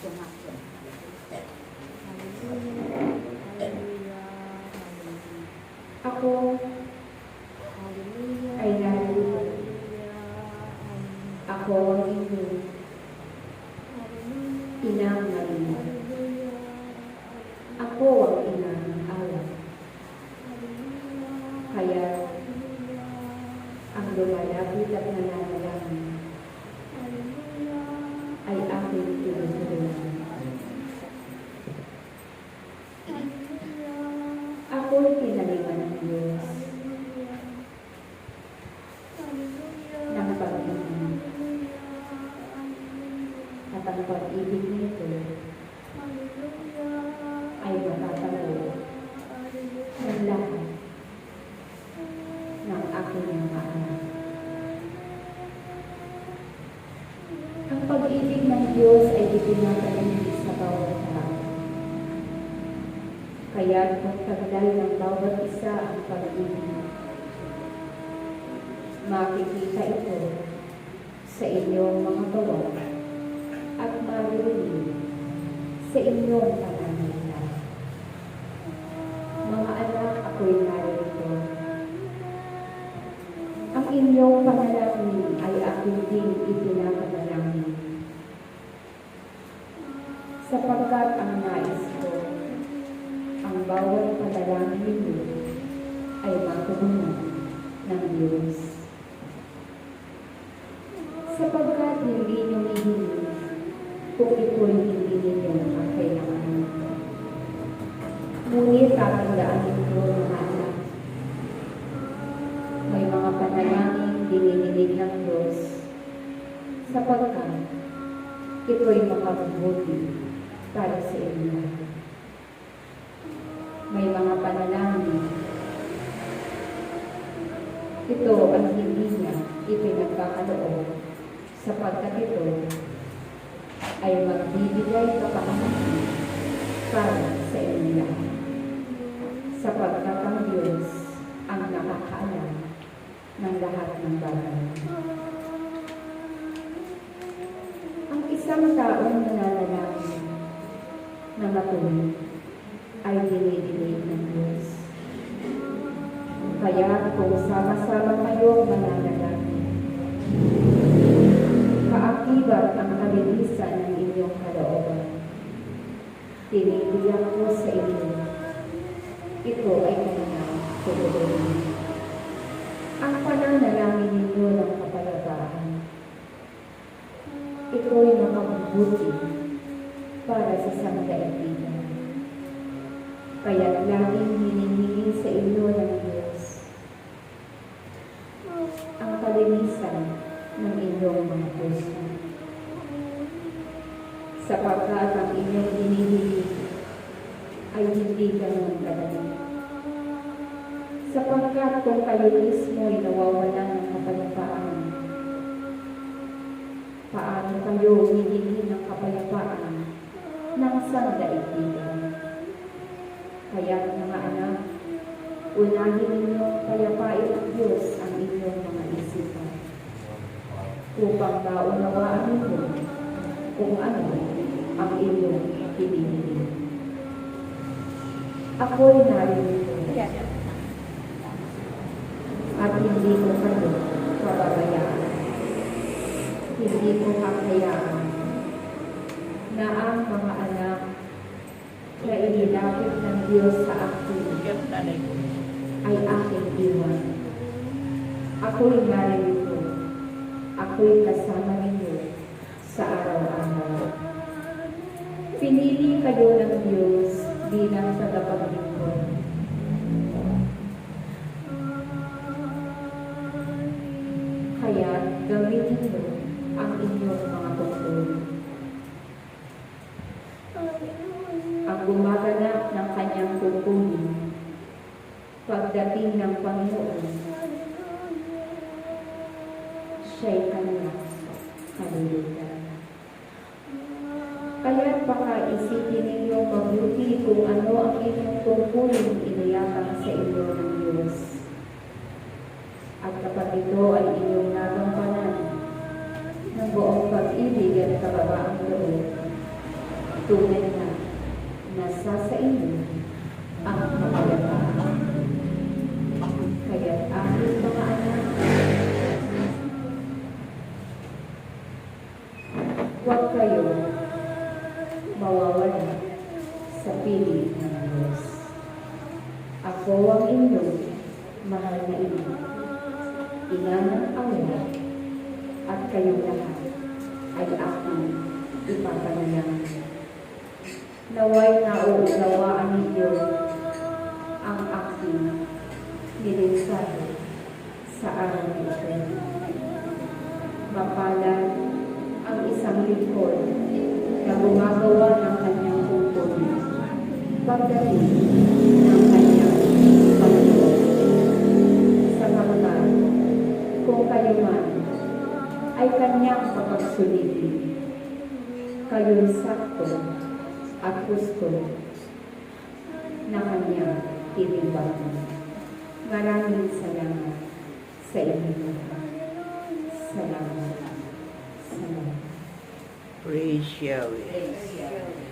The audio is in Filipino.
sumakit. Hallelujah. Ako Hallelujah. ay. Hallelujah. Ako Hallelujah. inang. Hallelujah. Ako ang ina ng alak. Kaya ang lumalapit at nananalangin Pinalingan ng Diyos. Ng pag-ibig at ang pag-ibig ay matatalo ng lahat ng. Ang pag-ibig ng Diyos ay itinatanim Kaya magtaglay ng bawat isa ang pag-ibig. Makikita ito sa inyong mga gawa at maririnig sa inyong pananalita. Mga anak, ako'y narito. Ang inyong panalangin ay aking din ipinapanalangin. Sapagkat ang nais ko, bawat panalangin ninyo ay matugunan ng Diyos. Sapagkat hindi nyo hihingi kung ito'y hindi ninyo nakakailangan. Ngunit tatandaan ninyo mga anak, may mga panalangin dinidinig ng Diyos sapagkat ito'y makabubuti para sa inyo. May mga panalangin. Ito ang hindi niya ipinagkakaloob sapagkat ito ay magbibigay kapakanan para sa inyo. Sapagkat ang Diyos ang nakakaalam ng lahat ng bagay. Ang isang taong nananalangin na matuloy ay dinidinig ng Diyos. Kaya kung sama-sama kayong mananalangin, kaakibat ang kalinisan ng inyong kalooban. Tinitiyak ko sa inyo, ito ay kanyang tutuloy. Ang pananalangin ninyo ng kapalagaan, ito ay makabubuti para sa sangdaigdigan. Kaya laging hinihingi sa inyo ng Diyos ang kalinisan ng inyong mga puso. Sapagkat ang inyong hinihingi ay hindi ganun kadali. Sapagkat kung kayo mismo ay nawawalan ng kapayapaan, paano kayo hihingi ng kapayapaan ng sangdaigdigan? Kaya mga anak, unahin ninyong payapain ng Diyos ang inyong mga isipan upang maunawaan ninyo kung ano ang inyong pinili. Ako'y narito at hindi ko kayo pababayaan. Hindi ko kakayaan na ang mga anak na inilapit ng Diyos sa akin ay aking iwan. Ako'y narito. Ako'y kasama ninyo sa araw-araw. Pinili kayo ng Diyos bilang pagdating ng Panginoon, siya'y kanyang kalulutan. Kaya baka isipin ninyo mabuti kung ano ang inyong tungkulin inayakang sa inyo ng Diyos. At kapag ito ay inyong nagampanan ng buong pag-ibig at kababaang loob, tunay na nasa sa inyo sa piling ng Diyos. Ako ang inyong mahal na ina, ina ng awala, at kayong lahat ay aking ipapanalangin. Naway nauunawaan ninyo ang aking nilinsahe sa araw nito. Mapalad ang isang lingkod na gumagawa ng kanya pagdating ng kanyang Panginoon. Sapagkat kung kayo man ay kanyang papagsulitin, kayo'y sakto at gusto na kanyang tinibangan. Maraming salamat sa inyo. Salamat. Salamat. Praise Yahweh.